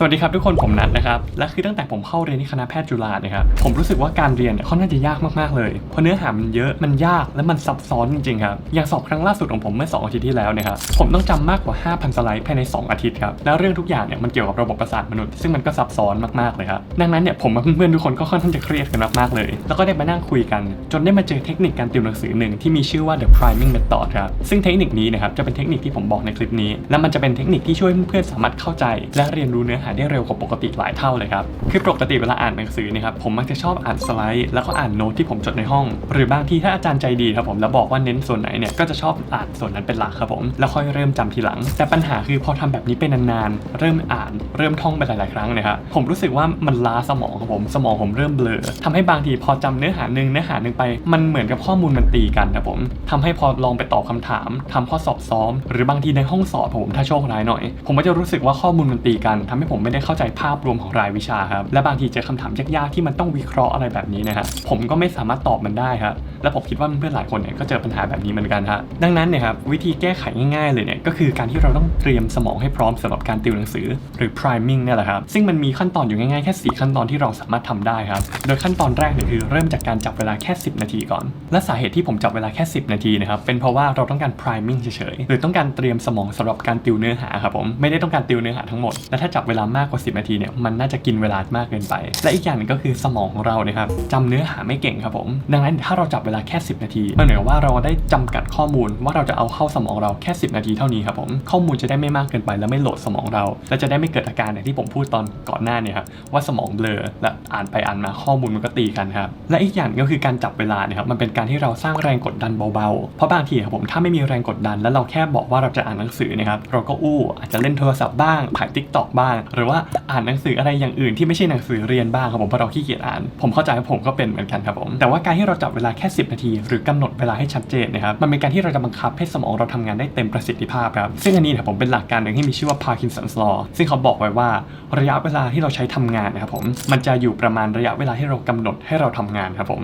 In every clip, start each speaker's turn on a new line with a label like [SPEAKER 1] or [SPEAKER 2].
[SPEAKER 1] สวัสดีครับทุกคนผมนัทนะครับ และคือตั้งแต่ผมเข้าเรียนที่คณะแพทย์จุฬาเนี่ยครับผมรู้สึกว่าการเรียนเนี่ยค่อนข้างจะยากมากๆเลย เพราะเนื้อหามันเยอะมันยากและมันซับซ้อนจริงๆครับอย่างสอบครั้งล่าสุดของผมเมื่อ 2 อาทิตย์ที่แล้วเนะครับผมต้องจำมากกว่า 5,000 สไลด์ภายใน 2 อาทิตย์ครับแล้วเรื่องทุกอย่างเนี่ยมันเกี่ยวกับระบบประสาทมนุษย์ซึ่งมันก็ซับซ้อนมากๆเลยครับดังนั้นเนี่ยผมกับเพื่อนๆทุกคนก็ค่อนข้างจะเครียดกันมากๆเลย แล้วก็ได้มานั่งคุยกัน จนได้มาเจอเทคนิคการติวหนังสือหนึ่งที่มีชื่อว่า the priming method ครับซึ่งเทคนิคนี้นะครับจะเป็นเทคนิคที่ผมบอกในคลิปนี้ และมันจะเป็นเทคนิคที่ช่วยเพื่อนๆสามารถเข้าใจ และเรียนรู้เนื้อหาได้เร็วกว่าปกติหลายเท่าเลยครับ คือปกติเวลาอ่านหนังสือเนะครับผมมักจะชอบอ่านสไลด์ แล้วก็อ่านโน้ตที่ผมจดในห้อง หรือบางทีถ้าอาจารย์ใจดีครับผมแล้วบอกว่าเน้นส่วนไหนเนี่ยก็จะชอบอ่านส่วนนั้นเป็นหลักครับผมแล้วค่อยเริ่มจำทีหลัง แต่ปัญหาคือพอทำแบบนี้เป็นนานๆเริ่มอ่านเริ่มท่องไปหลายๆครั้งเนะครับผมรู้สึกว่ามันล้าสมองครับผมสมองผมเริ่มเบลอทำให้บางทีพอจำเนื้อหาหนึ่งเนื้อหาหนึ่งไป มันเหมือนกับข้อมูลมันตีกันครับผมทำให้พอลองไปตอบคำถามทำข้อสอบซ้อม หรือบางทีในห้องสอบผมถ้าโชคร้ายหน่อย ผมก็จะรู้สึกว่าข้อมูลมันตีกันทำให้ผมไม่ได้เข้าใจภาพรวมของรายวิชาครับ และบางทีเจอคำถามยากๆที่มันต้องวิเคราะห์อะไรแบบนี้นะฮะผมก็ไม่สามารถตอบมันได้ครับและผมคิดว่าเพื่อนหลายคนเนี่ยก็เจอปัญหาแบบนี้เหมือนกันฮะดังนั้นเนี่ยครับวิธีแก้ไขง่ายๆเลยเนี่ยก็คือการที่เราต้องเตรียมสมองให้พร้อมสำหรับการติวหนังสือหรือ priming เนี่ยแหละครับซึ่งมันมีขั้นตอนอยู่ง่ายๆแค่ 4 ขั้นตอนที่เราสามารถทำได้ครับโดยขั้นตอนแรกเนี่ยคือเริ่มจากการจับเวลาแค่ 10 นาทีก่อน และสาเหตุที่ผมจับเวลาแค่ 10 นาทีนะครับเป็นเพราะว่าเราต้องการ priming เฉยๆหรือต้องการเตรียมสมองสำหรับการติวเนื้อหาครับผมไม่ได้ต้องการติวเนื้อหาทั้งหมดและถ้าจับเวลามากกว่า 10 นาทีเนี่ยมันน่าจะกินเวลามากเกินไป และอีกอย่างนึงก็คือสมองของเรานะครับจำเนื้อหาไม่เก่งครับผม ดังนั้นถ้าเราจับเวลาแค่ 10 นาทีมันหมือนกับว่าเราได้จำกัดข้อมูลว่าเราจะเอาเข้าสมองเราแค่ 10 นาทีเท่านี้ครับผมข้อมูลจะได้ไม่มากเกินไป และไม่โหลดสมองเรา และจะได้ไม่เกิดอาการอย่างที่ผมพูดตอนก่อนหน้าเนี่ยครับว่าสมองเบลอและอ่านไปอ่านมาข้อมูลมันก็ตีกันครับและอีกอย่างก็คือการจับเวลาเนี่ยครับมันเป็นการที่เราสร้างแรงกดดันเบาๆ เพราะบางทีครับผมถ้าไม่มีแรงกดดัน แล้วเราแค่บอกว่าเราจะอ่านหนังสือนะครับเราก็อู้อาจจะเล่นโทรศัพท์บ้างถ่ายทิกตอกบ้างหรือว่าอ่านหนังสืออะไรอย่างอื่นที่ไม่ใช่หนังสือเรียนบ้างครับผมเพราะเราขี้เกียจอ่าน ผมเข้าใจว่าผมก็เป็นเหมือนกันครับผมแต่ว่าการที่เราจับเวลาแค่ 10 นาที หรือกำหนดเวลาให้ชัดเจนนะครับมันเป็นการที่เราจะบังคับให้สมองเราทำงานได้เต็มประสิทธิภาพครับซึ่งอันนี้เนี่ยผมเป็นหลักการหนึ่งที่มีชื่อว่า Parkinson's law ซึ่งเขาบอกไว้ว่าระยะเวลาที่เราใช้ทำงานนะครับผมมันจะอยู่ประมาณระยะเวลาที่เรากำหนดให้เราทำงานครับผม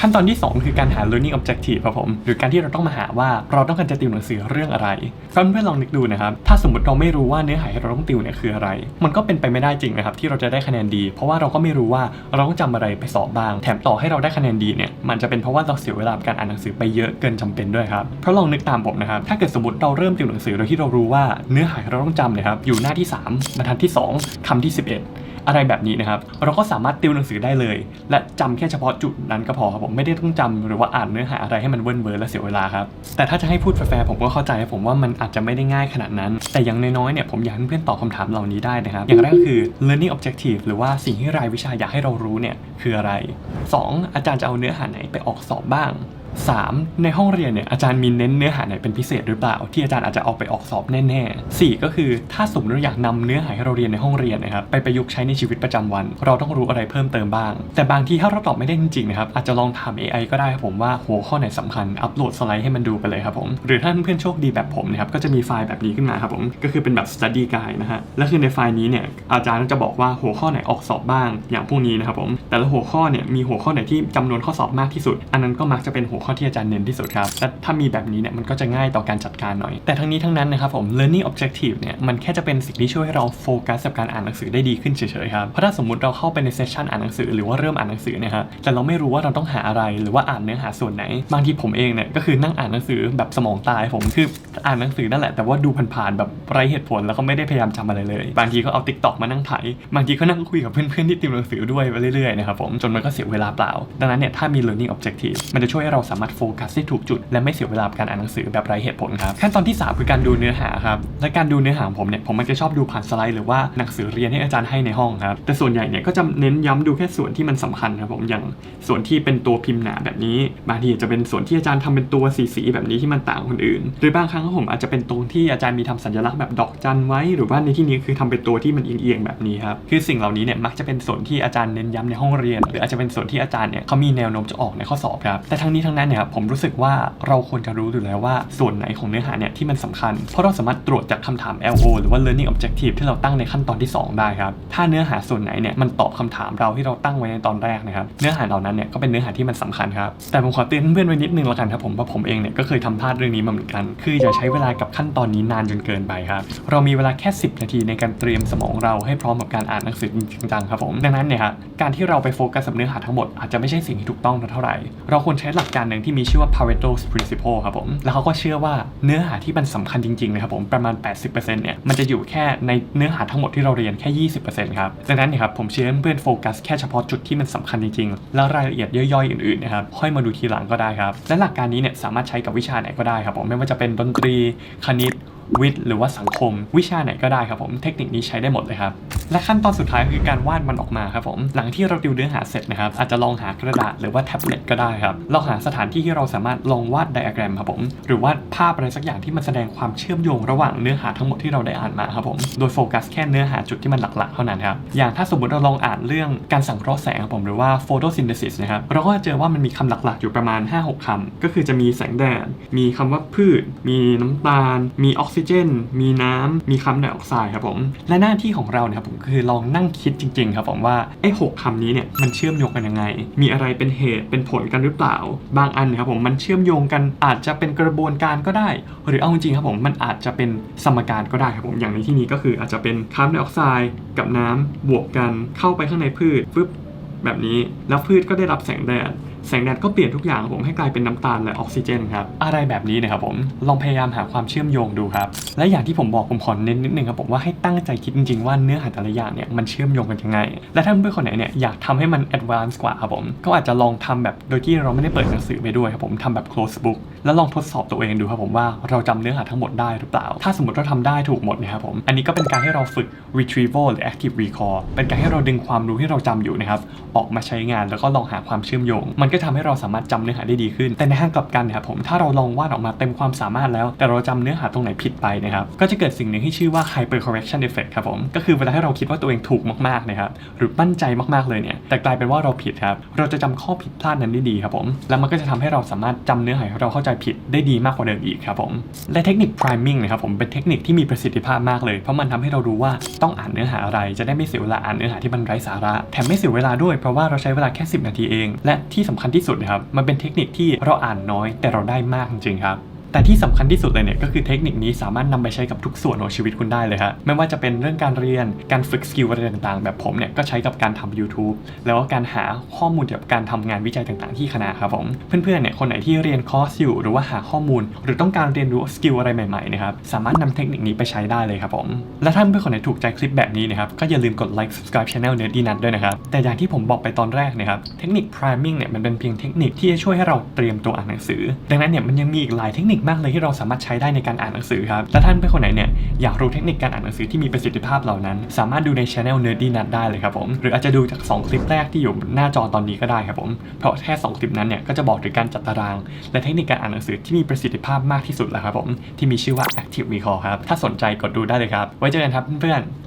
[SPEAKER 1] ขั้นตอนที่ 2 คือการหา learning objective ครับผมหรือการที่เราต้องมาหาว่าเราต้องการจะติวหนังสือเรื่องอะไรเพื่อนๆลองนึกดูนะครับถ้าสมมติเราไม่รู้ว่าเนื้อหาที่เราต้องติวเนี่ยคืออะไร มันก็เป็นไปไม่ได้จริงนะครับที่เราจะได้คะแนนดี เพราะว่าเราก็ไม่รู้ว่าเราต้องจำอะไรไปสอบบ้าง แถมต่อให้เราได้คะแนนดีเนี่ยมันจะเป็นเพราะว่าเราเสียเวลาการอ่านหนังสือไปเยอะเกินจำเป็นด้วยครับเพราะลองนึกตามผมนะครับถ้าเกิดสมมติเราเริ่มติวหนังสือโดยที่เรารู้ว่าเนื้อหาเราต้องจำเนี่ยครับอยู่หน้าที่3บรรทัดที่ 2คำที่ 11 อะไรแบบนี้นะครับ เราก็สามารถติวหนังสือได้เลย และจำแค่เฉพาะจุดนั้นก็พอครับผมไม่ได้ต้องจำหรือว่าอ่านเนื้อหาอะไรให้มันเวิร์นเวิร์นและเสียเวลาครับแต่ถ้าจะให้พูดแฟร์ผมก็เข้าใจผมว่ามันอาจจะไม่ได้ง่ายขนาดนั้น แต่อย่างน้อยๆเนี่ยผมอยากให้เพื่อนตอบคำถามเหล่านี้ได้นะครับ อย่างแรกก็คือ learning objective หรือว่าสิ่งที่รายวิชาอยากให้เรารู้เนี่ยคืออะไร 2. อาจารย์จะเอาเนื้อหาไหนไปออกสอบบ้าง 3. ในห้องเรียนเนี่ยอาจารย์มีเน้นเนื้อหาไหนเป็นพิเศษหรือเปล่า ที่อาจารย์อาจจะเอาไปออกสอบแน่ๆ 4. ก็คือถ้าสมมติเราอยากนำเนื้อหาที่เราเรียนในห้องเรียนนะครับไปประยุกต์ใช้ในชีวิตประจำวัน เราต้องรู้อะไรเพิ่มเติมบ้าง แต่บางทีถ้าเราตอบไม่ได้จริงๆนะครับอาจจะลองถาม AI ก็ได้ครับผมว่าหัวข้อไหนสำคัญอัปโหลดสไลด์ให้มันดูไปเลยครับผมหรือถ้าเพื่อนๆโชคดีแบบผมนะครับก็จะมีไฟล์แบบนี้ขึ้นมาครับผมก็คือเป็นแบบ study guide นะฮะและคือในไฟล์นี้เนี่ยอาจารย์จะบอกว่าหัวข้อไหนออกสอบบ้าง อย่างพวกนี้นะครับผมแต่ละหัวข้อเนี่ยมีหัวข้อไหนที่จำนวนข้อสอบมากที่สุด อันนั้นก็มักจะเป็นหัวข้อที่อาจารย์เน้นที่สุดครับและถ้ามีแบบนี้เนี่ยมันก็จะง่ายต่อการจัดการหน่อย แต่ทั้งนี้ทั้งนั้นนะครับผม learning objective เนี่ยมันแค่จะเป็นสิ่งที่ช่วยให้เราโฟกัสกับการอ่านหนังสือได้ดีขึ้นเฉยๆครับเพราะถ้าสมมติเราเข้าไปในเซสชันอ่านหนังสือหรือว่าเริ่มอ่านหนังสือเนี่ยฮะแต่เราไม่รู้ว่าเราต้องหาอะไรหรือว่าอ่านเนื้อหาส่วนไหน บางทีผมเองเนี่ยก็คือนั่งอ่านหนังสือแบบสมองตายผมคืออ่านหนังสือนั่นแหละแต่ว่าดูผ่านๆแบบไร้เหตุผลแล้วก็ไม่ได้พยายามจำอะไรเลย บางทีก็เอา t ิ k t o k มานั่งไถบางทีก็นั่งคุยกับเพื่อนๆที่ติวหนังสือด้วยไปเรื่อยๆนะครับผมจนมันก็เสียเวลาเปล่า ดังนั้นเนี่ยถ้ามี learning objective มันจะช่วยให้เราสามารถโฟกัสได้ถูกจุด และไม่เสียเวลาการอ่านหนังสือแบบไร้เหตุผลครับขั้นตอนที่ 3 คือการดูเนื้อหาครับและการดูเนื้อหาผมเนี่ยผมมันจะชอบดูผ่านสไลด์หรือว่าหนังสือเรียนที่อาจารย์ให้ในห้องครับแต่ส่วนใหญ่เนี่ยก็จะเน้นย้ำดูแค่ส่วนที่มันสำคัญครับผมอย่างส่วนที่เป็นตัวพิมพ์หนาแบบนี้ บางทีอาจจะเป็นส่วนที่อาจารย์ทำเป็นตัวสีๆแบบนี้ที่มันต่างคนอื่น หรือบางครั้งผมอาจจะเป็นตรงที่อาจารย์มีทำสัญลักษณ์แบบดอกจันไว้ หรือว่าในที่นี้คือทำเป็นตัวที่มันเอียงๆแบบนี้ครับคือสิ่งเหล่านี้เนี่ยมักจะเป็นส่วนที่อาจารย์เน้นย้ำในห้องเรียน หรืออาจจะเป็นส่วนที่อาจารย์เนี่ยเขามีแนวโน้มจะออกในข้อสอบครับแต่ทั้งนี้ทั้งนั้นนั้นเนี่ยผมรู้สึกว่าเราควรจะรู้อยู่แล้วว่าส่วนไหนของเนื้อหาเนี่ยที่มันสำคัญ เพราะเราสามารถตรวจจากคำถาม LO หรือว่า learning objective ที่เราตั้งในขั้นตอนที่ 2 ได้ครับ ถ้าเนื้อหาส่วนไหนเนี่ยมันตอบคำถามเราที่เราตั้งไว้ในตอนแรกนะครับเนื้อหาเหล่านั้นเนี่ยก็เป็นเนื้อหาที่มันสำคัญครับแต่ผมขอเตือนเพื่อนไว้นิดนึงละกันครับผมว่าผมเองเนี่ยก็เคยทำพลาดเรื่องนี้มาเหมือนกัน คืออย่าใช้เวลากับขั้นตอนนี้นานจนเกินไปครับเรามีเวลาแค่ 10 นาทีในการเตรียมสมองเราให้พร้อมกับการอ่านหนังสือจริงจังครับผมดังนั้นเนี่ยครับการที่เราไปโฟกัสกับเนื้อหาทั้งหมดอาจจะไม่ใช่สิ่งที่ถูกต้องเท่าไหร่เราควรใช้หลักการนึ่งที่มีชื่อว่า Pareto's Principle ครับผม แล้วเขาก็เชื่อว่าเนื้อหาที่มันสำคัญจริงๆนะครับผม ประมาณ 80%เนี่ยมันจะอยู่แค่ในเนื้อหาทั้งหมดที่เราเรียนแค่ 20%ครับดังนั้นเนี่ยครับผมเชื่อเพื่อนๆโฟกัสแค่เฉพาะจุดที่มันสำคัญจริงๆ แล้วรายละเอียดย่อยๆอื่นๆนะครับค่อยมาดูทีหลังก็ได้ครับและหลักการนี้เนี่ยสามารถใช้กับวิชาไหนก็ได้ครับผมไม่ว่าจะเป็นดนตรีคณิต วิทย์หรือว่าสังคม วิชาไหนก็ได้ครับผมเทคนิคนี้ใช้ได้หมดเลยครับและขั้นตอนสุดท้ายคือการวาดมันออกมาครับผมหลังที่เราติวเนื้อหาเสร็จนะครับอาจจะลองหากระดาษหรือว่าแท็บเล็ตก็ได้ครับลองหาสถานที่ที่เราสามารถลองวาดไดอะแกรมครับผมหรือวาดภาพอะไรสักอย่างที่มันแสดงความเชื่อมโยงระหว่างเนื้อหาทั้งหมดที่เราได้อ่านมาครับผมโดยโฟกัสแค่เนื้อหาจุดที่มันหลักๆเท่านั้นครับอย่างถ้าสมมติเราลองอ่านเรื่องการสังเคราะห์แสงครับผมหรือว่า photosynthesis นะครับเราก็จะเจอว่ามันมีคำหลักๆ อยู่ประมาณ 5-6คำก็คือจะมีแสงแดดมีคำว่าพืช มีน้ำตาลมีออกซิเจน มีน้ำมีคาร์บอนไดออกไซด์ครับผม และหน้าที่ของเราเนี่ยครับผมคือลองนั่งคิดจริง ๆ ครับผมว่าไอ้หกคำนี้เนี่ยมันเชื่อมโยงกันยังไง มีอะไรเป็นเหตุเป็นผลกันหรือเปล่า บางอันเนยครับผมมันเชื่อมโยงกันอาจจะเป็นกระบวนการก็ได้ หรือเอาจริงๆครับผมมันอาจจะเป็นสมการก็ได้ครับผมอย่างในที่นี้ก็คืออาจจะเป็นคาร์บอนไดออกไซด์กับน้ำบวกกันเข้าไปข้างในพืชปึ๊บแบบนี้แล้วพืชก็ได้รับแสงแดด แสงแดดก็เปลี่ยนทุกอย่างผมให้กลายเป็นน้ำตาลและออกซิเจนครับอะไรแบบนี้นะครับผมลองพยายามหาความเชื่อมโยงดูครับและอย่างที่ผมบอกผมขอเน้นนิดนึงครับผมว่าให้ตั้งใจคิดจริงๆว่าเนื้อหาแต่ละอย่างเนี่ยมันเชื่อมโยงกันยังไง และถ้าเพื่อนคนไหนเนี่ยอยากทำให้มันแอดวานซ์กว่าครับผมก็อาจจะลองทำแบบโดยที่เราไม่ได้เปิดหนังสือไปด้วยครับผมทำแบบ close book แล้วลองทดสอบตัวเองดูครับผมว่าเราจำเนื้อหาทั้งหมดได้หรือเปล่า ถ้าสมมติเราทำได้ถูกหมดนะครับผมอันนี้ก็เป็นการให้เราฝึก retrieval หรือ active recall เป็นการให้เราดึงความรู้ที่เราจำอยู่นะครับออกมาใช้งานแล้วก็ลองหาความเชื่อมโยงมันก็ทำให้เราสามารถจำเนื้อหาได้ดีขึ้น แต่ในทางกลับกันนะครับผมถ้าเราลองวาดออกมาเต็มความสามารถแล้ว แต่เราจำเนื้อหาตรงไหนผิดไปนะครับก็จะเกิดสิ่งหนึ่งที่ชื่อว่า hyper correction effect ครับผมก็คือเวลาที่เราคิดว่าตัวเองถูกมากๆนะครับหรือมั่นใจมากๆเลยเนี่ยแต่กลายเป็นว่าเราผิดครับเราจะจำข้อผิดพลาดนั้นได้ดีครับผมแล้วมันก็จะทำให้เราสามารถจำเนื้อหาที่เราเข้าใจผิดได้ดีมากกว่าเดิมอีกครับผมและเทคนิค priming นะครับผมเป็นเทคนิคที่มีประสิทธิภาพมากเลย เพราะมันทำให้เรารู้ว่าต้องอ่านเนื้อหาอะไร จะได้ไม่เสียเวลาอ่านเนื้อหาที่มันไร้สาระแถมไม่เสียเวลาด้วยเพราะว่าเราใช้เวลาแค่ 10 นาทีเอง และที่สำคัญที่สุดนะครับ มันเป็นเทคนิคที่เราอ่านน้อยแต่เราได้มากจริงๆครับ แต่ที่สำคัญที่สุดเลยเนี่ยก็คือเทคนิคนี้สามารถนำไปใช้กับทุกส่วนของชีวิตคุณได้เลยฮะไม่ว่าจะเป็นเรื่องการเรียนการฝึกสกิลอะไรต่างๆ แบบผมเนี่ยก็ใช้กับการทำ YouTube แล้วก็การหาข้อมูลเกี่ยวกับการทำงานวิจัยต่างๆ ที่คณะครับผมเพื่อนๆเนี่ยคนไหนที่เรียนคอร์สอยู่หรือว่าหาข้อมูล หรือต้องการเรียนรู้สกิลอะไรใหม่ๆนะครับสามารถนำเทคนิคนี้ไปใช้ได้เลยครับผมและถ้าเพื่อนๆคนไหนถูกใจคลิปแบบนี้นะครับก็อย่าลืมกดไลค์ subscribe channel เนื้อดีนัทด้วยนะครับแต่อย่างที่ผมบอกไปตอนแรกนะครับเทคนิค priming เนี่ยมันเป็นเพียงเทคนิคที่จะช่วยให้เราเตรียมตัวอ่านหนังสือ ดังนั้นเนี่ยมันยังมีอีกหลายเทคนิคมากเลยที่เราสามารถใช้ได้ในการอ่านหนังสือครับและท่านเป็นคนไหนเนี่ยอยากรู้เทคนิคการอ่านหนังสือที่มีประสิทธิภาพเหล่านั้น สามารถดูใน channel Nerdy Nut ได้เลยครับผมหรืออาจจะดูจาก 2 คลิปแรกที่อยู่หน้าจอตอนนี้ก็ได้ครับผมเพราะแค่2คลิปนั้นเนี่ยก็จะบอกถึงการจัดตาราง และเทคนิคการอ่านหนังสือที่มีประสิทธิภาพมากที่สุดแล้วครับผมที่มีชื่อว่า Active Recall ครับถ้าสนใจกดดูได้เลยครับไว้เจอกันครับเพื่อนๆ